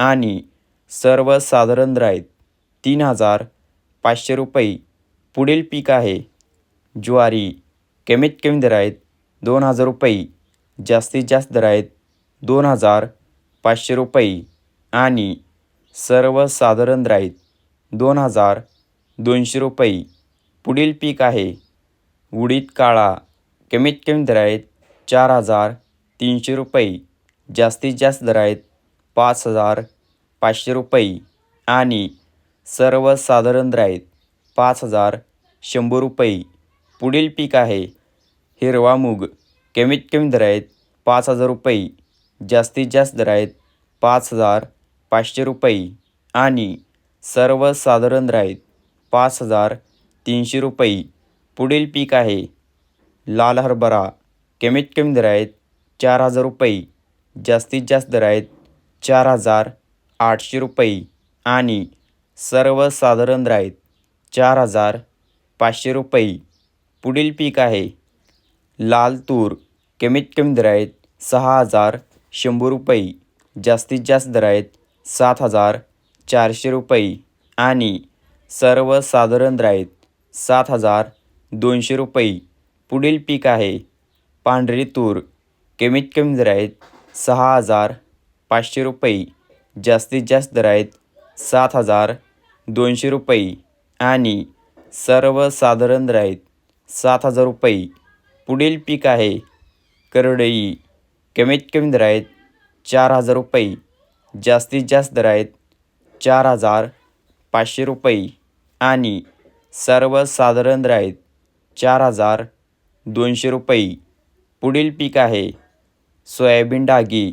आणि सर्वसाधारण दर आहेत तीन हजार पाचशे रुपये पुढील पीक आहे. ज्वारी कमीत कमी दर आहेत दोन हजार रुपये जास्तीत जास्त दर आहेत दोन हजार पाचशे रुपये आणि सर्वसाधारण दर दोन हजार दोनशे रुपये पुढील पीक आहे. उडीद काळा कमीत कमी दर आहेत चार हजार तीनशे रुपये जास्तीत जास्त दर आहेत पाच हजार पाचशे रुपये आणि सर्वसाधारण राईत पाच हजार शंभर रुपये. पुढील पीक आहे हिरवा मूग. कमीत कमी दर आहेत पाच हजार रुपये. जास्तीत जास्त दर आहेत पाच हजार पाचशे रुपये. आणि सर्वसाधारण राईत पाच हजार तीनशे रुपये. पुढील पीक आहे लाल हरभरा. कमीत कमी दर आहेत चार हजार रुपये. जास्तीत जास्त दर आहेत चार हजार आठशे रुपये आणि सर्वसाधारण राईत चार हजार पाचशे रुपये. पुढील पीक आहे लाल तूर. कमीत कमी दर आहेत सहा हजार शंभर रुपये. जास्तीत जास्त दरायत सात हजार चारशे रुपये. आणि सर्वसाधारण दर सात हजार दोनशे रुपये. पुढील पीक आहे पांढरी तूर. कमीत कमी दरायत आहेत सहा हजार पाचशे रुपये. जास्तीत जास्त दर आहेत सात हजार दोनशे रुपये. आणि सर्वसाधारण दर आहेत सात हजार रुपये. पुढील पीक आहे करडई. कमीत कमी दर आहेत चार हजार रुपये. जास्तीत जास्त दर आहेत चार हजार पाचशे रुपये. आणि सर्वसाधारण दर आहेत चार हजार दोनशे रुपये. पुढील पीक आहे सोयाबीन डागी.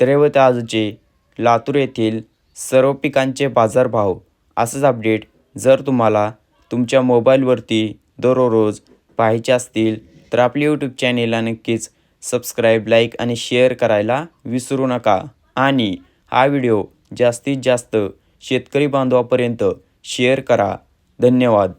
तर आजचे लातूर येथील सर्व पिकांचे बाजारभाव असंच अपडेट जर तुम्हाला तुमच्या मोबाईलवरती दररोज पाहायचे असतील तर आपल्या यूट्यूब चॅनेलला नक्कीच सबस्क्राईब लाईक आणि शेअर करायला विसरू नका. आणि हा व्हिडिओ जास्तीत जास्त शेतकरी बांधवापर्यंत शेअर करा. धन्यवाद.